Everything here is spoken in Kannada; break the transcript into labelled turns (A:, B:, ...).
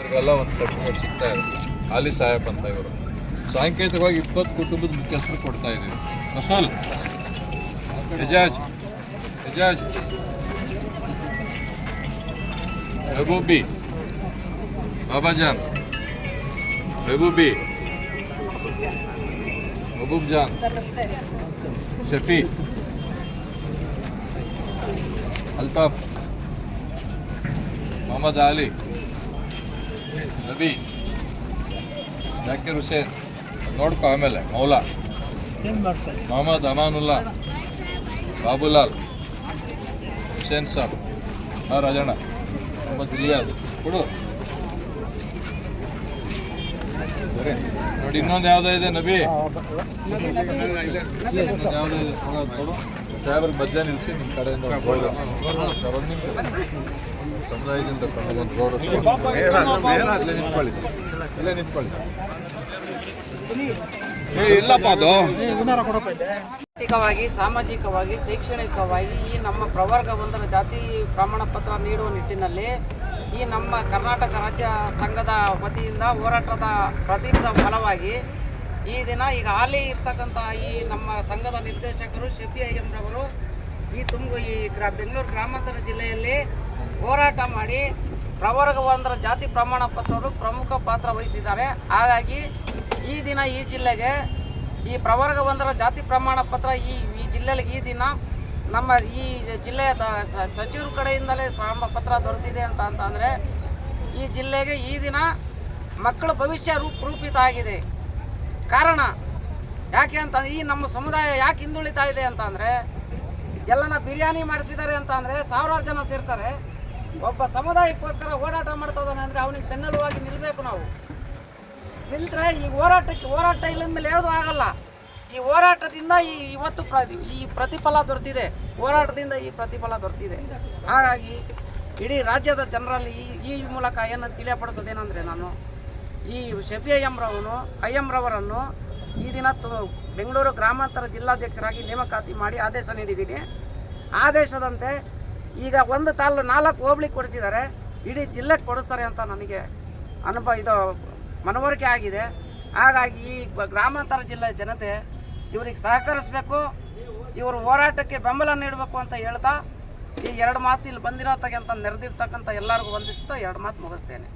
A: ಅವ್ರಿಗೆಲ್ಲ ಒಂದು ಸರ್ಟಿಫಿಕೇಟ್ ಸಿಗ್ತಾ ಇದೆ ಹಾಲಿ ಸಾಹೇಬ್ ಅಂತ ಇವರು ಸಾಂಕೇತಿಕವಾಗಿ ಇಪ್ಪತ್ತು ಕುಟುಂಬದ ಮುಖ್ಯಸ್ಥರು ಕೊಡ್ತಾ ಇದ್ದೀವಿ ರಸೂಲ್ ಎಜಾಜ್ ಎಜಾಜ್ ಮೆಹಬೂಬಿ ಬಾಬಾಜಾನ್ ಮೆಹಬೂಬಿ ಮೆಹಬೂಬ್ ಜಾನ್ ಶಫಿ ಅಲ್ತಾಫ್ ಮೊಹಮ್ಮದ್ ಅಲಿ ನಬಿ ಜಾಕಿರ್ ಹುಸೇನ್ ನೋಡ್ಕೊ ಆಮೇಲೆ ಮೌಲಾ. ಮೊಹಮ್ಮದ್ ಅಮಾನುಲ್ಲಾ ಬಾಬುಲಾಲ್ ಹುಸೇನ್ ಸಾಬ್ ಆ ರಾಜಣ್ಣ ಮೊಹಮ್ಮದ್ ಇಲಿಯಾದ್. ಕೊಡು. ನೋಡಿ ಇನ್ನೊಂದು ಯಾವುದೋ ಇದೆ ನಬಿ. ಡ್ರೈವರ್ ಯಾವುದೋ ಇದೆ ಕೊಡು ಮಧ್ಯ ನಿಲ್ಲಿಸಿ ನಿಮ್ಮ ಕಡೆಯಿಂದ ಒಂದು ನಿಮಿಷ ಸಮುದಾಯದಿಂದ ಒಂದು ಬೋರ್ಡ್ ಇಲ್ಲೇ ನಿಂತ್ಕೊಳ್ಳಿ. ಇಲ್ಲೇ ನಿಂತ್ಕೊಳ್ಳಿ. ಏ ಇಲ್ಲಪ್ಪ ಅದು.
B: ಆರ್ಥಿಕವಾಗಿ ಸಾಮಾಜಿಕವಾಗಿ ಶೈಕ್ಷಣಿಕವಾಗಿ ಈ ನಮ್ಮ ಪ್ರವರ್ಗ ಒಂದರ ಜಾತಿ ಪ್ರಮಾಣ ಪತ್ರ ನೀಡುವ ನಿಟ್ಟಿನಲ್ಲಿ ಈ ನಮ್ಮ ಕರ್ನಾಟಕ ರಾಜ್ಯ ಸಂಘದ ವತಿಯಿಂದ ಹೋರಾಟದ ಪ್ರತಿಫಲ ಫಲವಾಗಿ ಈ ದಿನ ಈಗ ಹಾಲಿ ಇರ್ತಕ್ಕಂಥ ಈ ನಮ್ಮ ಸಂಘದ ನಿರ್ದೇಶಕರು ಶಫಿ ಅಯ್ಯಂರವರು, ಈ ತುಂಬ ಈ ಗ್ರಾ ಬೆಂಗಳೂರು ಗ್ರಾಮಾಂತರ ಜಿಲ್ಲೆಯಲ್ಲಿ ಹೋರಾಟ ಮಾಡಿ ಪ್ರವರ್ಗ ಒಂದರ ಜಾತಿ ಪ್ರಮಾಣ ಪತ್ರವರು ಪ್ರಮುಖ ಪಾತ್ರ ವಹಿಸಿದ್ದಾರೆ. ಹಾಗಾಗಿ ಈ ದಿನ ಈ ಜಿಲ್ಲೆಗೆ ಈ ಪ್ರವರ್ಗ ಒಂದರ ಜಾತಿ ಪ್ರಮಾಣ ಪತ್ರ ಈ ಈ ಜಿಲ್ಲೆಗೆ ಈ ದಿನ ನಮ್ಮ ಈ ಜಿಲ್ಲೆಯ ಸಚಿವರ ಕಡೆಯಿಂದಲೇ ಪ್ರಾರಂಭ ಪತ್ರ ದೊರೆತಿದೆ ಅಂತ ಅಂತಂದರೆ, ಈ ಜಿಲ್ಲೆಗೆ ಈ ದಿನ ಮಕ್ಕಳ ಭವಿಷ್ಯ ರೂಪ ರೂಪಿತ ಆಗಿದೆ. ಕಾರಣ ಯಾಕೆ ಅಂತ ಈ ನಮ್ಮ ಸಮುದಾಯ ಯಾಕೆ ಹಿಂದುಳಿತಾ ಇದೆ ಅಂತ ಅಂದರೆ ಎಲ್ಲನ ಬಿರಿಯಾನಿ ಮಾಡಿಸಿದ್ದಾರೆ ಅಂತ ಅಂದರೆ ಸಾವಿರಾರು ಜನ ಸೇರ್ತಾರೆ. ಒಬ್ಬ ಸಮುದಾಯಕ್ಕೋಸ್ಕರ ಹೋರಾಟ ಮಾಡ್ತದಾನೆ ಅಂದರೆ ಅವನಿಗೆ ಬೆನ್ನೆಲುವಾಗಿ ನಿಲ್ಲಬೇಕು ನಾವು. ನಿಲ್ತರೆ ಈ ಹೋರಾಟಕ್ಕೆ ಹೋರಾಟ ಇಲ್ಲದ ಮೇಲೆ ಯಾವುದೂ ಆಗಲ್ಲ ಈ ಹೋರಾಟದಿಂದ ಈ ಇವತ್ತು ಪ್ರ, ಈ ಪ್ರತಿಫಲ ದೊರೆತಿದೆ. ಹೋರಾಟದಿಂದ ಈ ಪ್ರತಿಫಲ ದೊರೆತಿದೆ. ಹಾಗಾಗಿ ಇಡೀ ರಾಜ್ಯದ ಜನರಲ್ಲಿ ಈ ಈ ಮೂಲಕ ಏನು ತಿಳಿಯಪಡಿಸೋದೇನೆಂದರೆ ನಾನು ಈ ಶಫಿ ಅಯ್ಯಂರವನು ಅಯ್ಯಂರವರನ್ನು ಈ ದಿನ ತು, ಬೆಂಗಳೂರು ಗ್ರಾಮಾಂತರ ಜಿಲ್ಲಾಧ್ಯಕ್ಷರಾಗಿ ನೇಮಕಾತಿ ಮಾಡಿ ಆದೇಶ ನೀಡಿದ್ದೀನಿ. ಆದೇಶದಂತೆ ಈಗ ಒಂದು ತಾಲು, ನಾಲ್ಕು ಹೋಬಳಿ ಕೊಡಿಸಿದ್ದಾರೆ. ಇಡೀ ಜಿಲ್ಲೆಗೆ ಕೊಡಿಸ್ತಾರೆ ಅಂತ ನನಗೆ ಅನುಭವ, ಇದು ಮನವರಿಕೆ ಆಗಿದೆ. ಹಾಗಾಗಿ ಈ ಗ್ರಾಮಾಂತರ ಜಿಲ್ಲೆಯ ಜನತೆ ಇವ್ರಿಗೆ ಸಹಕರಿಸಬೇಕು, ಇವರು ಹೋರಾಟಕ್ಕೆ ಬೆಂಬಲ ನೀಡಬೇಕು ಅಂತ ಹೇಳ್ತಾ ಈ ಎರಡು ಮಾತು ಇಲ್ಲಿ ಬಂದಿರತಕ್ಕಂಥ ನೆರೆದಿರ್ತಕ್ಕಂಥ ಎಲ್ಲರಿಗೂ ವಂದಿಸ್ತಾ ಎರಡು ಮಾತು ಮುಗಿಸ್ತೇನೆ.